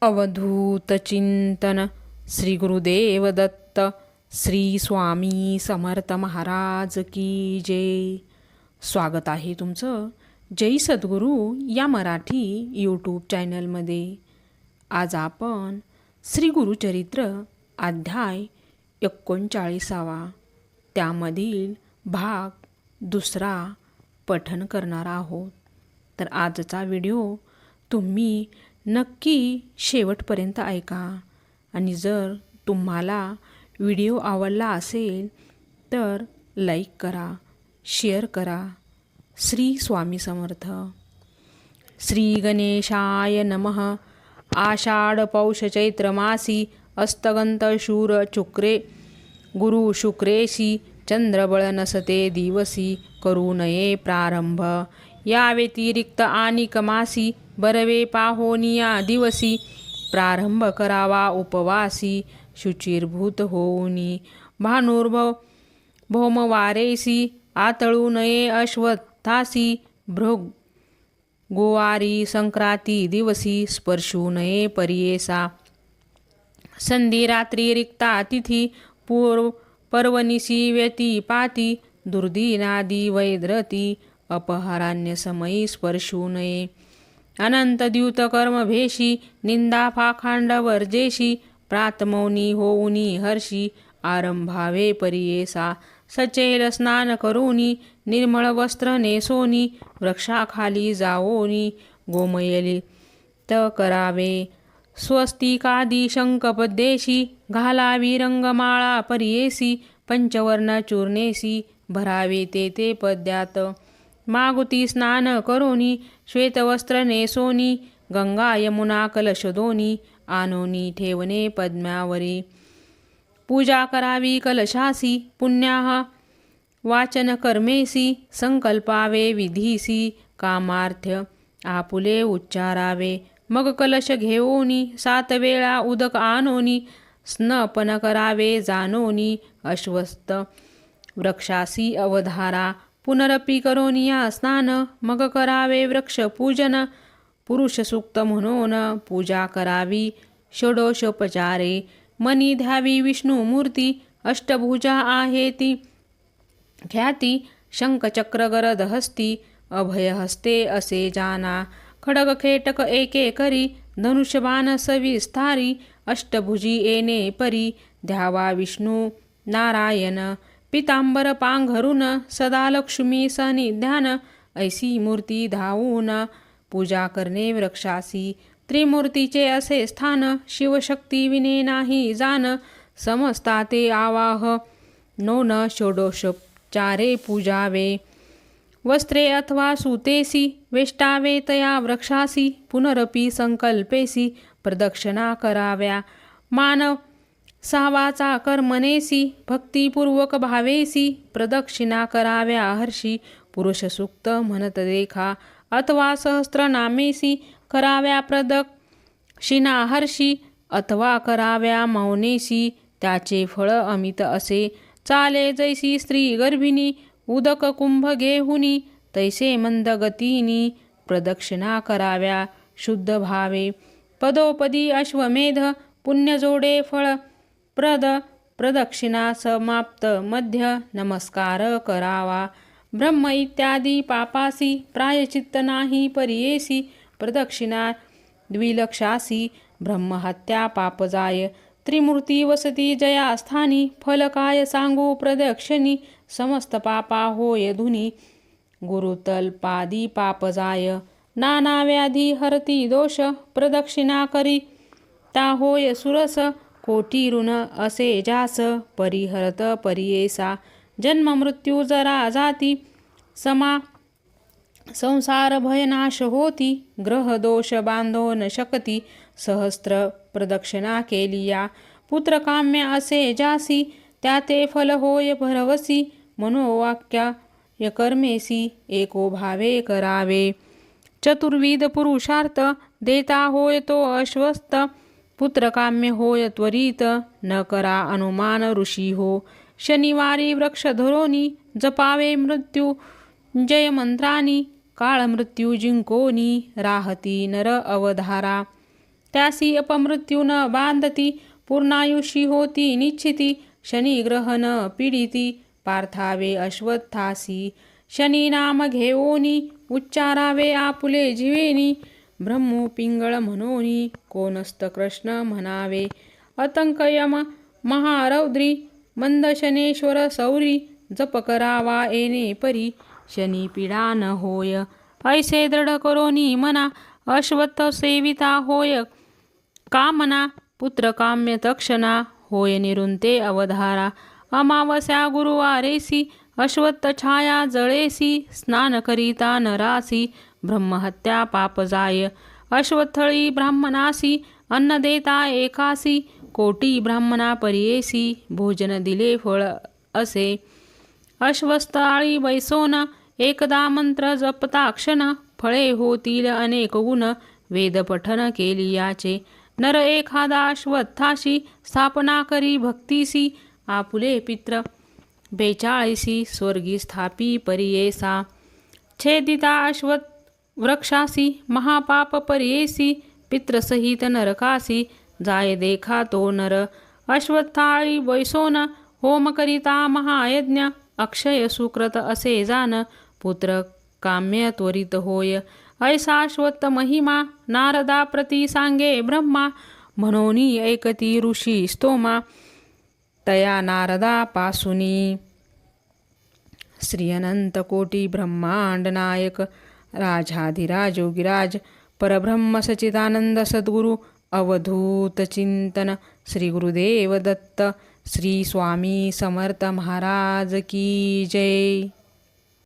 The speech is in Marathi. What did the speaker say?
अवधूत चिंतन श्री गुरुदेव दत्त श्री स्वामी समर्थ महाराज की जय. स्वागत आहे तुमचं जय सद्गुरू या मराठी यूट्यूब चॅनलमध्ये आज आपण श्री गुरुचरित्र अध्याय एकोणचाळीसावा. त्यामधील भाग दुसरा पठन करणार आहोत. तर आजचा व्हिडिओ तुम्ही नक्की शेवटपर्यंत ऐका. आणि जर तुम्हाला व्हिडिओ आवडला असेल तर लाईक करा शेअर करा. श्री स्वामी समर्थ. श्री गणेशाय नमः. आषाढ पौष चैत्रमासी अस्तगंत शूर चुक्रे गुरु शुक्रेशी चंद्रबळ नसते दिवसी करू नये प्रारंभ. या व्यतिरिक्त आणि कमासी बरवे पाहोनिया दिवसी प्रारंभ करावा उपवासी शुचिर्भूत होऊनी भानुर्भव भौमवारेसी आतळू नये अश्वत्थासी भृग गोवारी संक्रांती दिवसी स्पर्शू नये परियेसा. संधी रात्री रिक्ता तिथी पूर्व पर्वनिशी व्यती पाती दुर्दिनादी वैद्रती अपहरान्य समयी स्पर्शू नये. अनंत द्यूत कर्म भेशी निंदा फाखांड वर्जेशी प्रातमौनी होऊनी हर्षी आरंभावे परियेसा सचेल स्नान करोनी निर्मळ वस्त्र नेसोनी वृक्षाखाली जावोनी गोमयली त करावे स्वस्तिकादी शंकपद्देशी घालावी रंगमाळा परियेसी पंचवर्ण चूर्णेसी भरावे ते ते पद्यात मागुती स्नान करोनी श्वेतवस्त्र नेसोनी गंगा यमुना कलशदोनी आनोनी ठेवणे पद्मावरी. पूजा करावी कलशासी पुण्याहा वाचन कर्मेसी संकल्पावे विधीसी कामार्थ्य आपुले उच्चारावे. मग कलश घेऊनी सात वेळा उदक आणोनी स्नपन करावे जानोनी अश्वस्त वृक्षासी अवधारा पुनरपी करोनिया स्नान मग करावे वृक्ष पूजन। पुरुष सूक्त म्हणून पूजा करावी। षडोषोपचारे मनी ध्यावी विष्णू मूर्ती। अष्टभुजा आहे ती ख्याती शंखचक्रगरद हस्ती। अभय हस्ते असे जाना। खडग खेटक एके करी। धनुष्यबाण सविस्तारी। अष्टभुजी येणे परी। ध्यावा विष्णू। नारायण। पितांबर पांघरून सदा लक्ष्मी सनिध्यान ऐसी मूर्ती धावून पूजा करणे वृक्षासी. त्रिमूर्तीचे असे स्थान शिवशक्ती विने नाही जान समजता ते आवाह. नोन षोडोषोपचारे पूजावे. वस्त्रे अथवा सुतेसी वेष्टावे तया वृक्षासी पुनरपी संकल्पेसी प्रदक्षिणा कराव्या. मानव सावाचा कर्मनेसी भक्तिपूर्वक भावेसी प्रदक्षिणा कराव्या हर्षी पुरुष सुक्त म्हणत देखा अथवा सहस्त्रनामेसी कराव्या प्रदक्षिणा हर्षी अथवा कराव्या मौनेसी त्याचे फळ अमित असे. चाले जैसी स्त्री गर्भिणी उदक कुंभ घेहुनी तैसे मंदगतीनी प्रदक्षिणा कराव्या शुद्ध भावे. पदोपदी अश्वमेध पुण्यजोडे फळ प्रद प्रदक्षिणा समाप्त मध्य नमस्कार करावा. ब्रह्म इत्यादी पापासी प्रायचित्त नाही परियेसी प्रदक्षिणा द्विलक्षासी ब्रह्महत्या पापजाय त्रिमूर्ती वसती जयास्थानी फल काय सांगू प्रदक्षिणी समस्त पापा होय धुनी. गुरुतल्पादी पापजाय नाना व्याधी हरती दोष प्रदक्षिणा करी ता होय सुरस कोटी ऋण असे जास परिहरत परियेसा. जन्म मृत्यू जरा जाती समा संसार भयनाश होती. ग्रह दोष बांधो न शकती सहस्त्र प्रदक्षिणा केलिया. पुत्रकाम्य असे जासी त्याते फल होय भरवसी. मनोवाक्या यकर्मेसी एको भावे करावे. चतुर्विध पुरुषार्थ देता होय तो अश्वस्त. पुत्रकाम्य होय त्वरित न करा अनुमान ऋषी हो शनिवारी वृक्षधरोनी जपावे मृत्यू जय मंत्रानी काळ मृत्यू जिंकोनी राहती नर अवधारा। त्यासी अपमृत्यू न बांधती पूर्णायुषी होती निश्चिती शनिग्रह ग्रहण पीडिती पार्थावे अश्वत्थासी। शनी नाम घेओनी उच्चारावे आपुले जीवेनी ब्रह्मो पिंगळ म्हणोनी कोणस्त कृष्ण म्हणावे. अतंकयम महारौद्री मंद शनेश्वर सौरी जप करावा येणे परी. शनी पीडा न होय ऐसे दृढ करोनी मना अश्वत्थ सेविता होय. कामना पुत्र काम्य तक्षणा होय निरुंते अवधारा. अमावस्या गुरुवारेसी अश्वत्थ छाया जळेसी स्नान करीता नरासी ब्रह्महत्या पाप जाय. अश्वत्थळी ब्राह्मणासी अन्न देता एकासी कोटी ब्राह्मणा परियेसी भोजन दिले फळ असे. अश्वस्ताळी बैसोन एकदा मंत्र जपताक्षण फळे होतील अनेक गुण वेदपठन केली याचे. नर एखादा अश्वत्थाशी स्थापना करी भक्तीसी आपुले पित्र. बेचाळीसी स्वर्गी स्थापी परियेसा छेदिता अश्वत् वृक्षासी महापाप परियेसी पित्रसहित नरकासी जाय देखा तो नर अश्वत्थाळी बैसोन होम करिता महायज्ञ अक्षय सुकृत असे जान पुत्र काम्य त्वरित होय ऐसाश्वत महिमा नारदा प्रती सांगे ब्रह्मा म्हणोनी ऐकती ऋषी स्तोमा तया नारदापासुनी श्री अनंत कोटी ब्रह्मांड नायक राजाधिराज परब्रह्म सचिदानंद सद्गुरु अवधूत चिंतन श्री गुरुदेव दत्त श्री स्वामी समर्थ महाराज की जय।